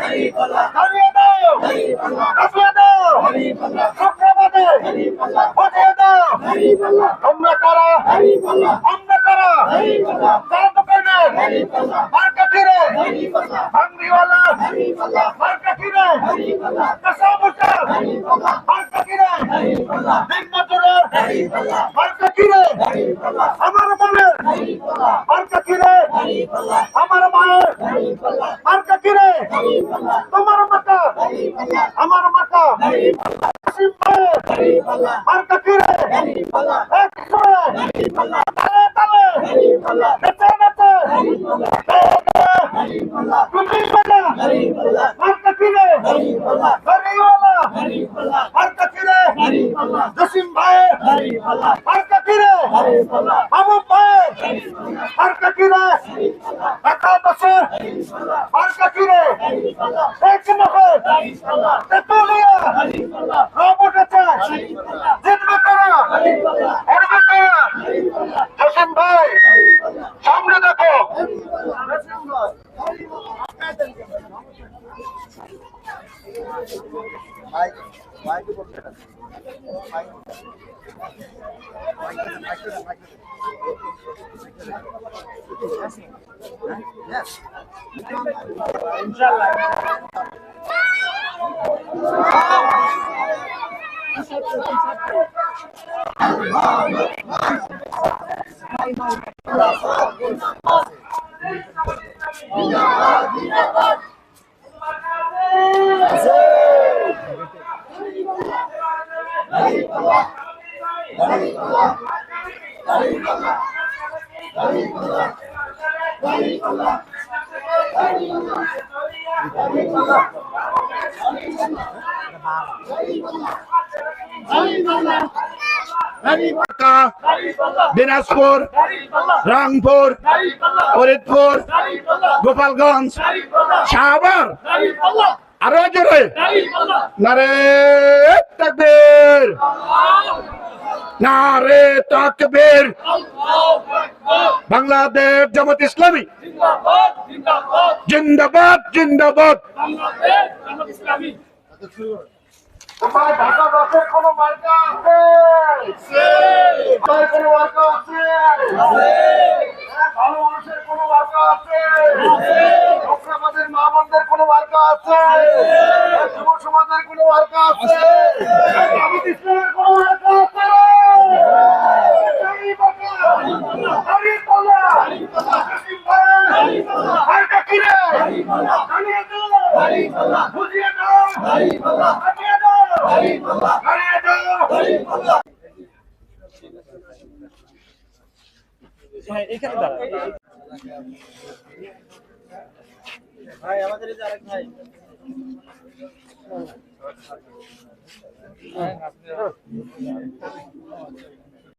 দাঁড়িয়ে দাও কাঁপিয়ে দাও শুক্রবাদে বুঝিয়ে দাও তোমরা কারা আমরা কারা? কারা দোকানে মার্কা ফিরে ভাঙ্গিওয়ালা মার্কা ফিরে কাসাবুটা মার্কা ফিরে দিনমজুরের মার্কা ফিরে আমার মনের মার্কা ফিরে আমার মায়ের। মার্কা ফিরে তোমার মাতা। আমার মাতা। মার্কা সুরে তালে তালে। নেচে নেচে। টুপি বাজা মার্কা ফিরে গরিওয়ালা মার্কা ফিরে জসিম ভাইয়ের মার্কা ফিরে মামুদ মার্কা ফিরে একাদশে মার্কা ফিরে এক তেতুলিয়া উঠেছে জিতবে তারা তারা জসিম ভাই, সামনে দেখো। Así. Yes. Dari Allah, dari Allah, dari Allah. Dinajpur Rangpur Faridpur Gopalganj Shahbag আরও জোরে। নারে তাকবীর। নারে তাকবীর। বাংলাদেশ জামাত ইসলামী। জিন্দাবাদ জিন্দাবাদ। তোমার ঢাকা রথের কোন মার্কা আছে? কোন মার্কা আছে? ভালো মানুষের কোন মার্কা আছে? লোকসভাদের মা বোনদের কোন মার্কা আছে যুব সমাজের কোন মার্কা আছে জামাত ইসলামের কোন মার্কা আছে এই বাবা, দাঁড়িয়ে পড়লা। কাসিম ভাই, মার্কা কি রে? দাঁড়িয়ে দাও। বুঝিয়ে দাও। দাঁড়িয়ে দাও। দাঁড়িয়ে দাও।